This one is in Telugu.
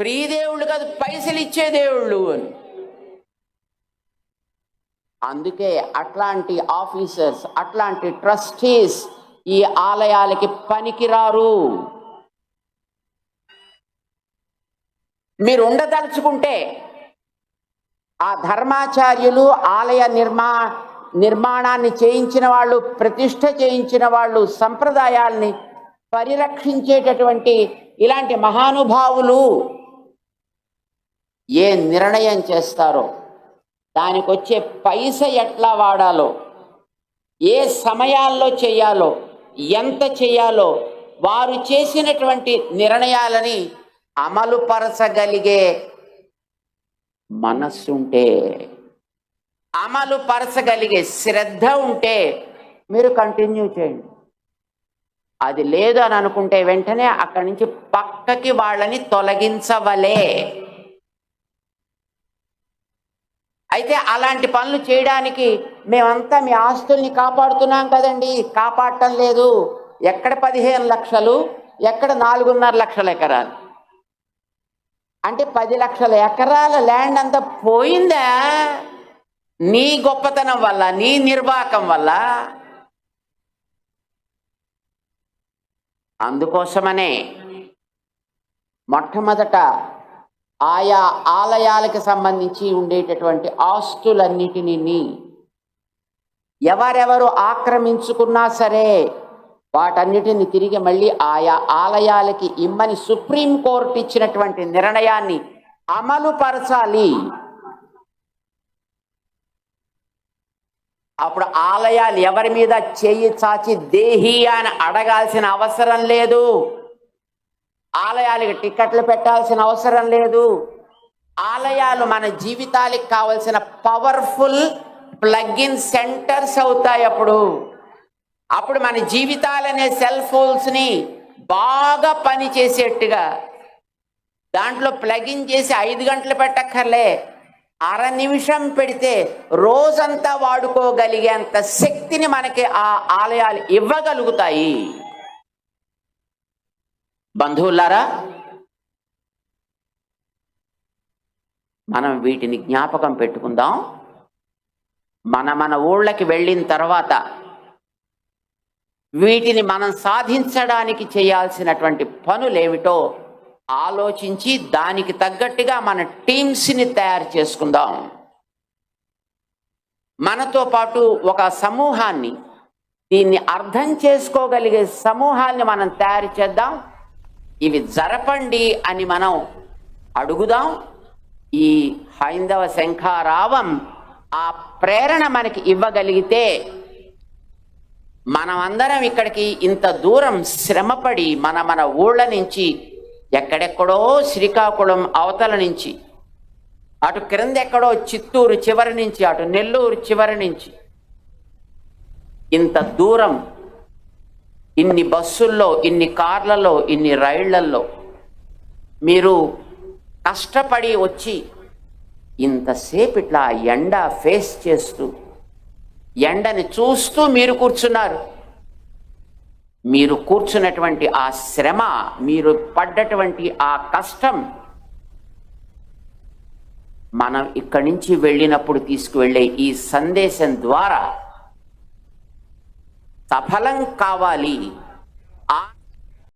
ఫ్రీ దేవుళ్ళు కాదు పైసలు ఇచ్చే దేవుళ్ళు అని. అందుకే అట్లాంటి ఆఫీసర్స్ అట్లాంటి ట్రస్టీస్ ఈ ఆలయాలకి పనికిరారు. మీరు ఉండదలుచుకుంటే ఆ ధర్మాచార్యులు ఆలయ నిర్మా నిర్మాణాన్ని చేయించిన వాళ్ళు ప్రతిష్ట చేయించిన వాళ్ళు సంప్రదాయాల్ని పరిరక్షించేటటువంటి ఇలాంటి మహానుభావులు ఏ నిర్ణయం చేస్తారో దానికి వచ్చే పైస ఎట్లా వాడాలో ఏ సమయాల్లో చేయాలో ఎంత చేయాలో వారు చేసినటువంటి నిర్ణయాలని అమలుపరచగలిగే మనస్సుంటే అమలు పరచగలిగే శ్రద్ధ ఉంటే మీరు కంటిన్యూ చేయండి. అది లేదు అని అనుకుంటే వెంటనే అక్కడి నుంచి పక్కకి వాళ్ళని తొలగించవలే. అయితే అలాంటి పనులు చేయడానికి మేమంతా మీ ఆస్తుల్ని కాపాడుతున్నాం కదండి. కాపాడటం లేదు. ఎక్కడ పదిహేను లక్షలు ఎక్కడ నాలుగున్నర లక్షల ఎకరాలు. అంటే పది లక్షల ఎకరాల ల్యాండ్ అంతా పోయిందా? నీ గొప్పతనం వల్ల నీ నిర్వాహకం వల్ల. అందుకోసమనే మొట్టమొదట ఆయా ఆలయాలకు సంబంధించి ఉండేటటువంటి ఆస్తులన్నిటినీ ఎవరెవరు ఆక్రమించుకున్నా సరే వాటన్నిటిని తిరిగి మళ్ళీ ఆయా ఆలయాలకి ఇమ్మని సుప్రీంకోర్టు ఇచ్చినటువంటి నిర్ణయాన్ని అమలుపరచాలి అప్పుడు ఆలయాలు ఎవరి మీద చేయి చాచి దేహి అని అడగాల్సిన అవసరం లేదు. ఆలయాలకి టికెట్లు పెట్టాల్సిన అవసరం లేదు. ఆలయాలు మన జీవితాలకు కావలసిన పవర్ఫుల్ ప్లగ్-ఇన్ సెంటర్స్ అవుతాయి అప్పుడు. అప్పుడు మన జీవితాలనే సెల్ ఫోన్స్ని బాగా పనిచేసేట్టుగా దాంట్లో ప్లగిన్ చేసి ఐదు గంటలు పెట్టక్కర్లే. అర నిమిషం పెడితే రోజంతా వాడుకోగలిగేంత శక్తిని మనకి ఆ ఆలయాలు ఇవ్వగలుగుతాయి. బంధువులారా మనం వీటిని జ్ఞాపకం పెట్టుకుందాం. మన మన ఊళ్ళకి వెళ్ళిన తర్వాత వీటిని మనం సాధించడానికి చేయాల్సినటువంటి పనులేమిటో ఆలోచించి దానికి తగ్గట్టుగా మన టీమ్స్ని తయారు చేసుకుందాం. మనతో పాటు ఒక సమూహాన్ని దీన్ని అర్థం చేసుకోగలిగే సమూహాన్ని మనం తయారు చేద్దాం. ఇవి జరపండి అని మనం అడుగుదాం. ఈ హైందవ శంఖారావం ఆ ప్రేరణ మనకి ఇవ్వగలిగితే మనమందరం ఇక్కడికి ఇంత దూరం శ్రమపడి మన మన ఊళ్ళ నుంచి ఎక్కడెక్కడో శ్రీకాకుళం అవతల నుంచి అటు క్రింద ఎక్కడో చిత్తూరు చివరి నుంచి అటు నెల్లూరు చివరి నుంచి ఇంత దూరం ఇన్ని బస్సుల్లో ఇన్ని కార్లలో ఇన్ని రైళ్ళల్లో మీరు కష్టపడి వచ్చి ఇంతసేపు ఇట్లా ఎండ ఫేస్ చేస్తూ ఎండని చూస్తూ మీరు కూర్చున్నారు. మీరు కూర్చున్నటువంటి ఆ శ్రమ మీరు పడ్డటువంటి ఆ కష్టం మనం ఇక్కడి నుంచి వెళ్ళినప్పుడు తీసుకువెళ్ళే ఈ సందేశం ద్వారా सफलं कावाली आ